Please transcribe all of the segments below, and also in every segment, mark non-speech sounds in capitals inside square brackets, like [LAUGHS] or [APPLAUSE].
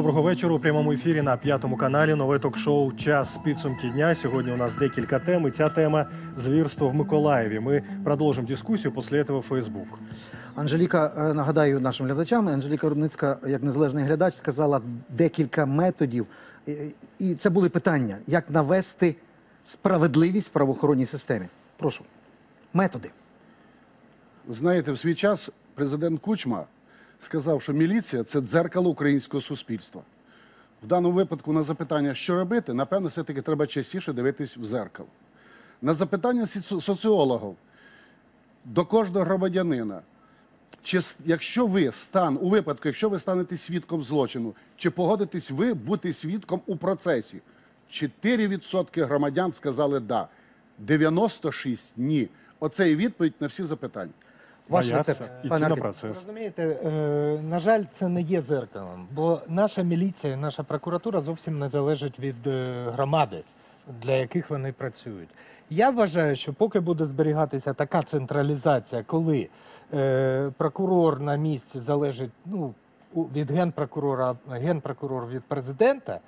Доброго вечора у прямому ефірі на п'ятому каналі. Нове ток-шоу Час підсумки дня. Сьогодні у нас декілька тем. І ця тема звірство в Миколаєві. Ми продовжимо дискусію після цього Фейсбук. Анжеліка, е, нагадаю нашим глядачам, Анжеліка Рудницька, як незалежний глядач, сказала декілька методів. І- І це були питання, як навести справедливість в правоохоронній системі. Прошу. Методи. Ви знаєте, в свій час президент Кучма сказав, що міліція це дзеркало українського суспільства. В даному випадку на запитання, що робити, напевно, все-таки треба частіше дивитись в зеркало. На запитання соці- соціологів до кожного громадянина, чи якщо ви стан у випадку, якщо ви станете свідком злочину, чи погодитесь ви бути свідком у процесі? 4% громадян сказали да, 96 ні. Оце і відповідь на всі запитання. Ваш рецепт. пане на процес. Розумієте, е, на жаль, це не є зеркалом, бо наша міліція, наша прокуратура зовсім не залежить від е, громади, для яких вони працюють. Я вважаю, що поки буде зберігатися така централізація, коли е, прокурор на місці залежить ну, від генпрокурора, генпрокурор від президента.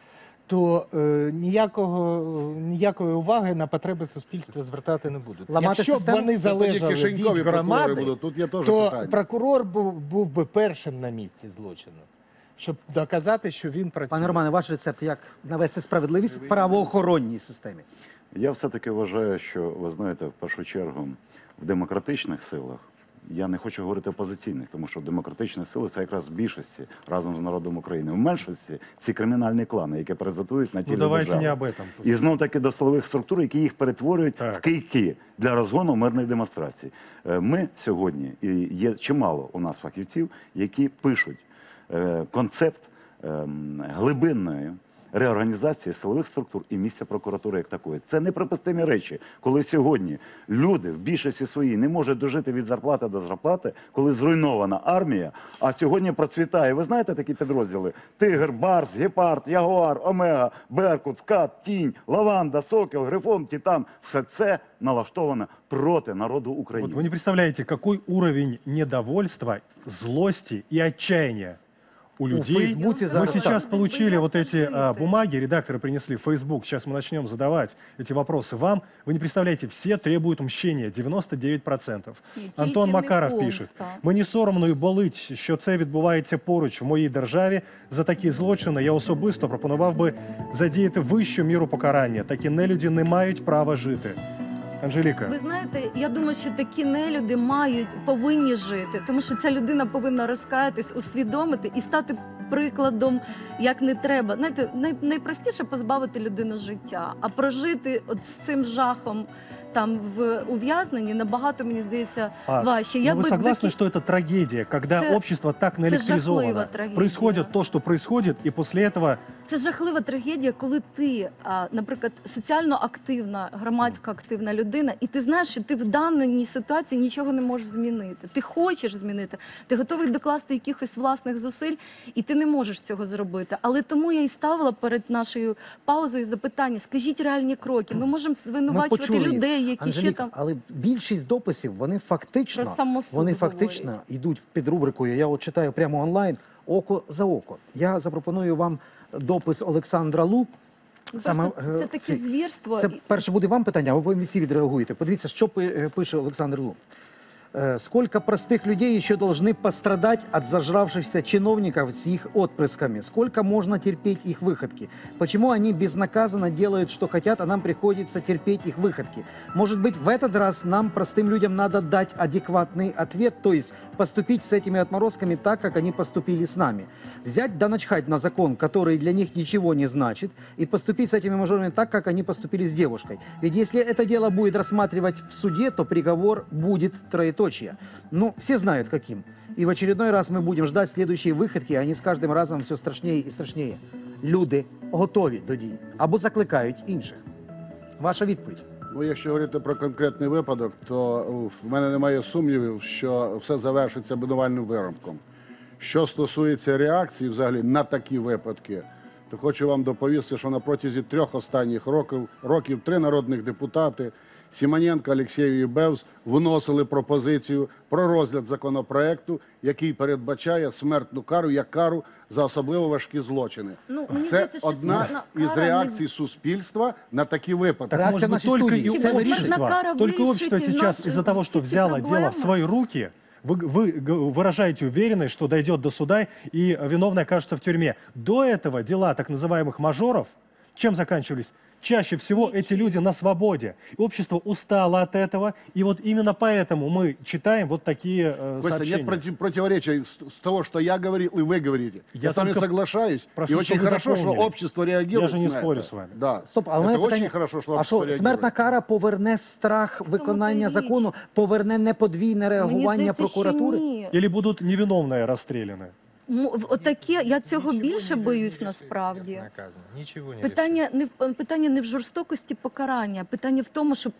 То е, ніякого ніякої уваги на потреби суспільства звертати не будуть. Ламати Якщо б систему? вони Це тоді залежали кишенькові від прокурори громади, будуть. Тут є теж то питання. прокурор був, був би першим на місці злочину, щоб доказати, що він працює. Пане Романе, ваш рецепт, як навести справедливість в правоохоронній системі. Я все-таки вважаю, що ви знаєте, в першу чергу в демократичних силах. Я не хочу говорити опозиційних, тому що демократичні сили це якраз в більшості разом з народом України. В меншості ці кримінальні клани, які паразитують на тілі давайте держави. не об этом. І знов таки до силових структур, які їх перетворюють Так. в кийки для розгону мирних демонстрацій. Е, Ми сьогодні і є чимало у нас фахівців, які пишуть е, концепт ем, глибинної реорганізації силових структур і місця прокуратури як такої. Це неприпустимі речі, коли сьогодні люди в більшості своїй не можуть дожити від зарплати до зарплати, коли зруйнована армія, а сьогодні процвітає. Ви знаєте такі підрозділи: Тигр, Барс, Гепард, Ягуар, Омега, Беркут, Скат, Тінь, Лаванда, Сокіл, Грифон, Титан. Все це налаштоване проти народу України. Вот вы не представляете, какой уровень недовольства, злости и отчаяния у людей. Фейсбуке Мы зараз сейчас так. получили вот эти Боятся а, жить. бумаги, редакторы принесли в Facebook. Сейчас мы начнем задавать эти вопросы вам. Вы не представляете, все требуют мщения, 99%. Ні, Антон тільки не Макаров помста. пише: мені соромно і болить, що це відбувається поруч в моїй державі. За такі злочини я особисто пропонував би задіяти вищу міру покарання. Такі нелюді не мають права жити. Анжеліка. Ви знаєте, я думаю, що такі нелюди мають повинні жити, тому що ця людина повинна розкаятись, усвідомити і стати прикладом, як не треба. Знаєте, най, найпростіше позбавити людину життя, а прожити от з цим жахом там в ув'язненні набагато мені здається А, важче. ну Я вы би согласны, такі- что это трагедия, когда Це- общество так це наэлектризовано? жахлива трагедія. Происходит то, что происходит, и после этого це жахлива трагедія, коли ти, наприклад, соціально активна, громадсько активна людина, і ти знаєш, що ти в даній ситуації нічого не можеш змінити. Ти хочеш змінити, ти готовий докласти якихось власних зусиль, і ти не можеш цього зробити. Але тому я і ставила перед нашою паузою запитання: скажіть реальні кроки. Ми можемо звинувачувати людей, які ще там. Але більшість дописів вони фактично, вони фактично говорять. йдуть під рубрикою. Я от читаю прямо онлайн око за око. Я запропоную вам допис Олександра Лу. Ну, Саме, Просто е, це таке звірство. Це перше буде вам питання, а ви всі відреагуєте. Подивіться, що е, пише Олександр Лу. Э, Сколько простых людей еще должны пострадать от зажравшихся чиновников с их отпрысками? Сколько можно терпеть их выходки? Почему они безнаказанно делают, что хотят, а нам приходится терпеть их выходки? Может быть, в этот раз нам, простым людям, надо дать адекватный ответ, то есть поступить с этими отморозками так, как они поступили с нами. Взять да начхать на закон, который для них ничего не значит, и поступить с этими мажорами так, как они поступили с девушкой. Ведь если это дело будет рассматривать в суде, то приговор будет троеточие. Ну, все знают каким. И в очередной раз мы будем ждать следующие выходки, а они с каждым разом все страшнее и страшнее. Люди готові до дій або закликають інших. Ваша відповідь. Ну, якщо говорити про конкретний випадок, то е, в мене немає сумнівів, що все завершиться обвинувальним виромком. Що стосується реакції взагалі на такі випадки, то хочу вам доповісти, що на протязі трьох останніх років, років три народних депутати Сімоненко, Олексєєв і Бевс вносили пропозицію про розгляд законопроекту, який передбачає смертну кару як кару за особливо важкі злочини. Ну, мені Це здається, що одна смертна із кара не- реакцій суспільства на такі випадки. Так Реакция может быть нашей только студии. и Хиба общество, смертная кара только вылечит общество из сейчас наших из-за того, что всех взяло проблем? дело в свои руки, вы, вы г- выражаете уверенность, что дойдет до суда и виновный окажется в тюрьме. До этого дела так называемых мажоров чем заканчивались? Чаще всего эти люди на свободе. И общество устало от этого, и вот именно поэтому мы читаем вот такие э, Костя, сообщения. нет против- противоречия с, с того, что я говорил и вы говорите. Я, Я с вами только соглашаюсь. прошу, и очень чтобы вы хорошо, что дополнили. общество реагирует Я же не на спорю это. с вами. Да. Стоп, а у это мене очень питання, хорошо, что а общество що реагирует. смертна кара поверне страх виконання то й річ. закону, поверне неподвійне Мені реагування здається, що прокуратури? ні. Или будут невиновные расстреляны. Отаке, я цього більше боюсь насправді. Питання не в питання не в жорстокості покарання, питання в тому, щоб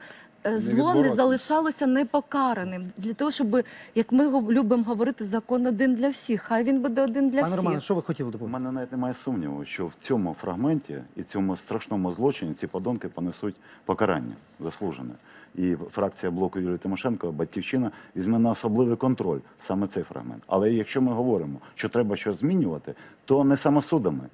е, зло не залишалося непокараним. Для того, щоб, як ми любимо говорити, закон один для всіх. Хай він буде один для Пане. Романе, що ви хотіли У доповнити? мене навіть немає сумніву, що в цьому фрагменті і цьому страшному злочині ці подонки понесуть покарання заслужене. І фракція блоку Юлії Тимошенко, батьківщина, візьме на особливий контроль саме цей фрагмент. Але якщо ми говоримо, що треба щось змінювати, то не самосудами,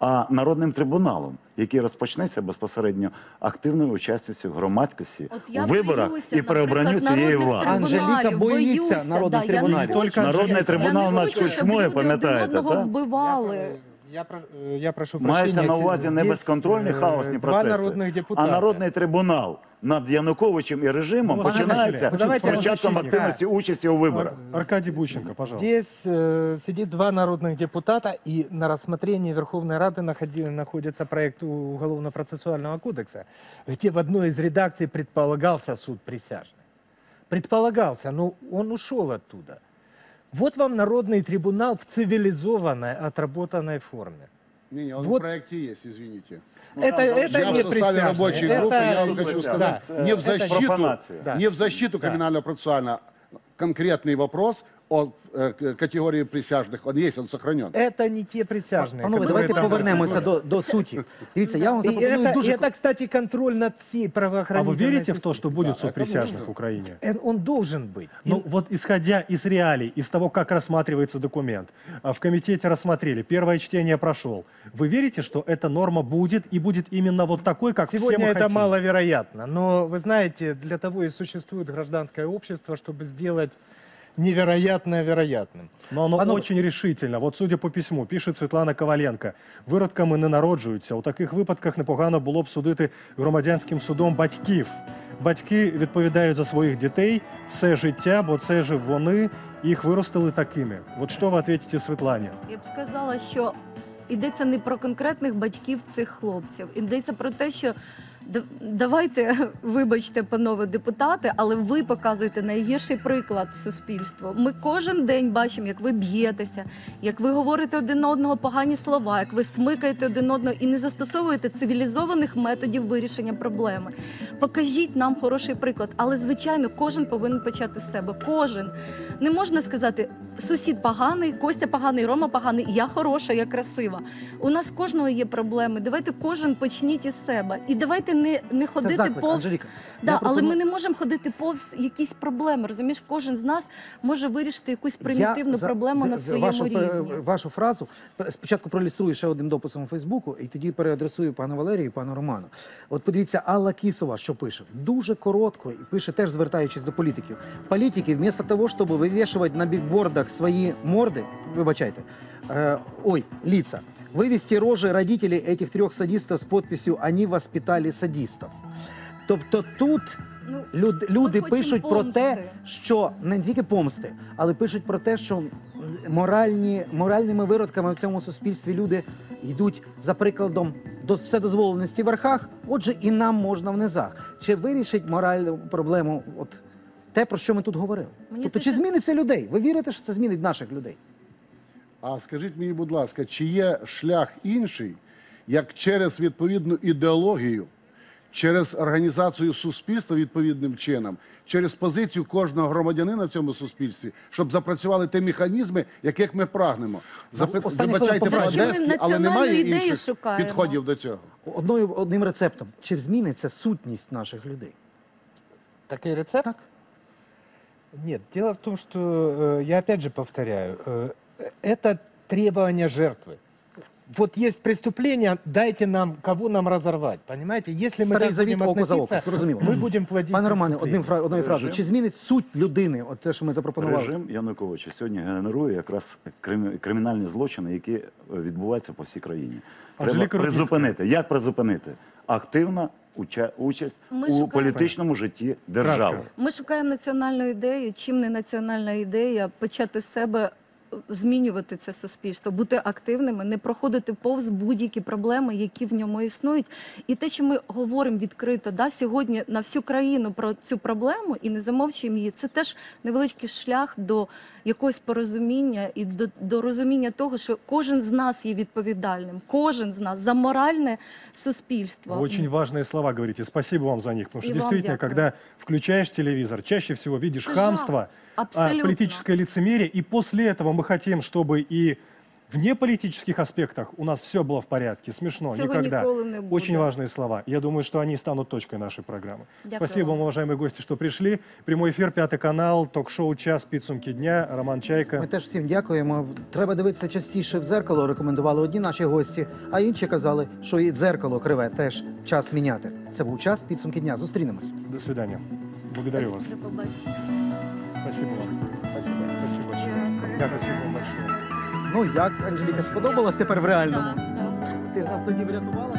а народним трибуналом, який розпочнеться безпосередньо активною участю громадськості От я у виборах боюся, і при обранню наприклад, цієї влади. Анжеліка боїться народних трибуналів. Тільки Народний трибунал я не над хочу, щоб люди один пам'ятаєте, одного вбивали. Я, про- э, я прошу прощения. Мається на увазі не здесь, безконтрольні э, хаосні Два процеси, народных а депутата. народний трибунал над Януковичем і режимом Ну, починається ну, з давайте початком розпочнемо. активності участі у виборах. Аркадий Бученко, пожалуйста. Здесь э, сидит два народных депутата, и на рассмотрении Верховной Рады находи- находится проект Уголовно-процессуального кодекса, где в одной из редакций предполагался суд присяжных. Предполагался, но он ушел оттуда. Вот вам народный трибунал в цивилизованной, отработанной форме. Не, не, он Вот. в проекте есть, извините. это это я в не составе присяжные, рабочей это- группы, я вам хочу сказать, да. не в защиту. Да. не в защиту криминально-процессуально, конкретный вопрос о к- категории присяжных, он есть, он сохранен. Это не те присяжные. Панове, которые давайте там повернемося до, до суті. Дивіться, я вам И запропоную это, дуже... и это, кстати, контроль над всей А правоохранительной вы верите в то, что будет суд присяжных в Украине? Э, Он должен быть. Ну вот исходя из реалий, из того, как рассматривается документ, а, в комитете рассмотрели, первое чтение прошел. Вы верите, что эта норма будет и будет именно вот такой, как все Сегодня мы это хотим? маловероятно. Но вы знаете, для того и существует гражданское общество, чтобы сделать невероятное вероятным. Но оно Панове- очень решительно. Вот судя по письму, пише Світлана Коваленко, виродками не народжуються. У таких випадках непогано було б судити громадянським судом батьків. Батьки відповідають за своїх дітей все життя, бо це ж вони їх виростили такими. От що ви відповідаєте Світлані? Я б сказала, що йдеться не про конкретних батьків цих хлопців. Йдеться про те, що давайте, [LAUGHS] вибачте, панове депутати, але ви показуєте найгірший приклад суспільству. Ми кожен день бачимо, як ви б'єтеся, як ви говорите один одного погані слова, як ви смикаєте один одного і не застосовуєте цивілізованих методів вирішення проблеми. Покажіть нам хороший приклад. Але звичайно, кожен повинен почати з себе. Кожен не можна сказати, сусід поганий, Костя поганий, Рома поганий, я хороша, я красива. У нас в кожного є проблеми. Давайте кожен почніть із себе. І давайте не, не ходити заклик, повз. Анжеліка. Да, Я але ми не можемо ходити повз якісь проблеми. Розумієш, кожен з нас може вирішити якусь примітивну Я за- проблему на своєму вашу, рівні. Вашу фразу спочатку проілюструю ще одним дописом у Фейсбуку, і тоді переадресую пану Валерію і пану Роману. От подивіться, Алла Кісова, що пише. Дуже коротко, і пише теж звертаючись до політиків. Політики, вместо того, щоб вивішувати на бікбордах свої морди, вибачайте, е, ой, лица, вивести рожи родителей этих трех садистов з подписью «Они воспитали садистов». Тобто тут Ну, люд, люди пишуть про те, що не тільки помсти, але пишуть про те, що моральні, моральними виродками в цьому суспільстві люди йдуть за прикладом до вседозволеності в верхах, отже, і нам можна в низах. Чи вирішить моральну проблему от те, про що ми тут говорили? Мені тобто, чи зміниться людей? Ви вірите, що це змінить наших людей? А скажіть мені, будь ласка, чи є шлях інший, як через відповідну ідеологію, через організацію суспільства відповідним чином, через позицію кожного громадянина в цьому суспільстві, щоб запрацювали ті механізми, яких ми прагнемо? Запит... останні Вибачайте хвилини, про ми але національну немає ідею інших шукаємо. підходів до цього. Одною одним рецептом. Чи зміниться сутність наших людей? Такой рецепт? Так. Нет, дело в том, что, э, я опять же повторяю, э, это требование жертвы. Вот есть преступление, дайте нам, кого нам разорвать, понимаете? Если мы Старий так завіт будем око за око, относиться, зрозуміло. мы будем плодить Пане Романе, одним преступления. фра- одною фразою. Режим. Чи змінить суть людини, от те, що ми запропонували? Режим Януковича сьогодні генерує якраз крим- кримінальні злочини, які е, відбуваються по всій країні. Треба Анжеліка Рудницька. призупинити. Як призупинити? Активна уча- участь Ми у шукаємо- політичному житті держави. Кратко. Ми шукаємо національну ідею. Чим не національна ідея почати з себе е, змінювати це суспільство, бути активними, не проходити повз будь-які проблеми, які в ньому існують. І те, що ми говоримо відкрито да, сьогодні на всю країну про цю проблему і не замовчуємо її, це теж невеличкий шлях до якогось порозуміння і до, до розуміння того, що кожен з нас є відповідальним, кожен з нас за моральне суспільство. Вы очень важные слова говорите. Спасибо вам за них. Потому что И вам действительно, дякую. когда включаешь телевизор, чаще всего видишь Это хамство, жах. а, Абсолютно. политическое лицемерие. И после этого мы хотим, чтобы и в неполитических аспектах у нас все было в порядке. Смешно, Цього никогда. ніколи не буде. Очень важные слова. Я думаю, что они станут точкой нашей программы. Дякую Спасибо вам. вам, уважаемые гости, что пришли. Прямой эфир, Пятый канал, ток-шоу «Час. Підсумки дня». Роман Чайка. Ми теж всім дякуємо. Треба дивитися частіше в дзеркало, рекомендували одні наші гості, а інші казали, що і дзеркало криве теж час міняти. Це був час підсумки дня. Зустрінемось. До свидания. Благодарю вас. До побачення. Спасибо вам. Спасибо. Спасибо большое. Дякую спасибо вам большое. Ну як Анжеліка сподобалось тепер в реальному? Так, так. Ти ж нас тоді врятувала.